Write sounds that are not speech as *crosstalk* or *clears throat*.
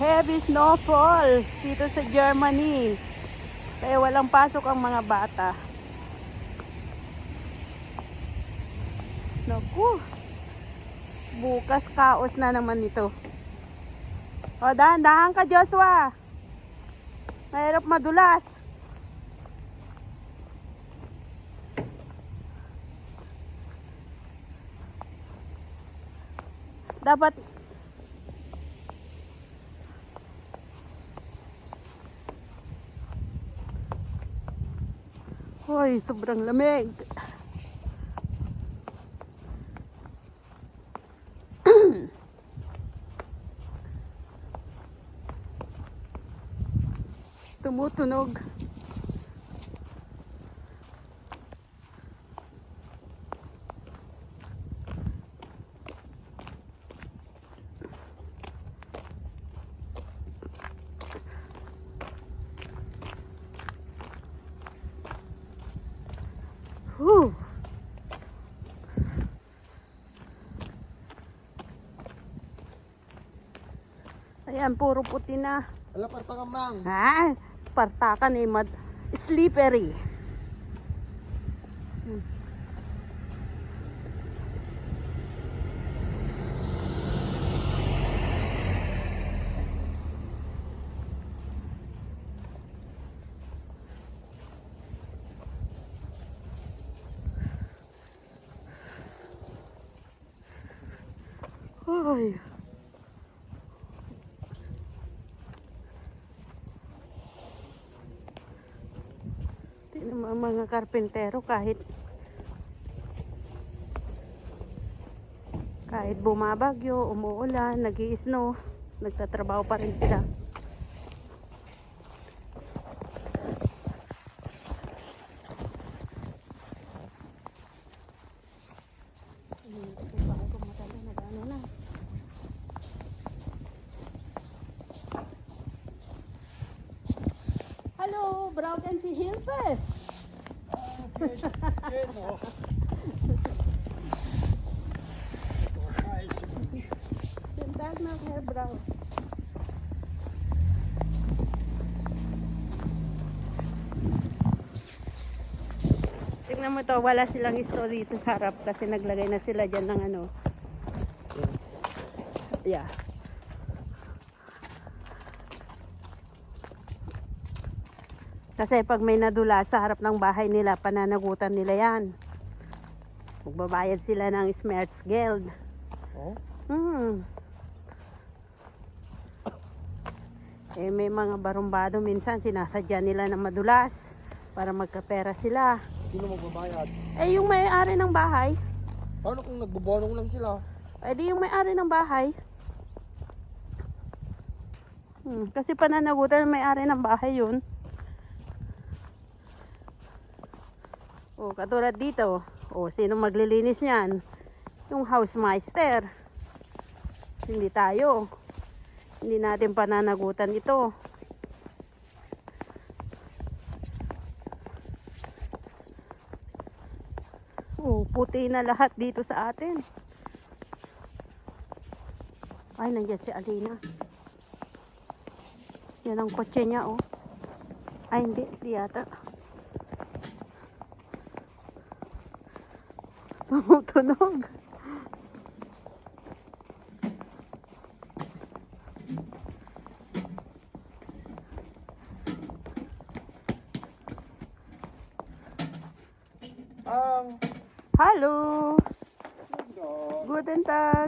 heavy snowfall dito sa Germany. Kaya walang pasok ang mga bata. Naku. Bukas kaos na naman ito. O, dahan-dahan ka, Joshua. Mahirap madulas. Dapat Hoy, sobrang lamig. *clears throat* Tumutunog. Ayan, puro puti na. Ala, parta ka mang. Ha? Partakan eh, mad slippery. Hmm. Ay. Tingnan mo ang mga karpentero kahit kahit bumabagyo, umuulan, nag snow nagtatrabaho pa rin sila. Hallo, brauchen Sie Hilfe? Braun. Tingnan mo to, wala silang isto dito sa harap kasi naglagay na sila dyan ng ano. Yeah. Kasi pag may nadula sa harap ng bahay nila, pananagutan nila yan. Magbabayad sila ng Smerts Guild. Oh? Hmm. Eh, may mga barumbado minsan sinasadya nila na madulas para magkapera sila. Sino magbabayad? Eh, yung may-ari ng bahay, Paano kung nagbobonong lang sila? eh di yung may-ari ng bahay. Hmm, kasi pananagutan may-ari ng bahay yun. O, katulad dito. O, sino maglilinis niyan? Yung housemaster. Hindi tayo. Hindi natin pananagutan ito. Oh, puti na lahat dito sa atin. Ay, nandiyan si Alina. Yan ang kotse niya, oh. Ay, hindi. Hindi yata. Tumutunog. Ang... Hello! Guten Tag!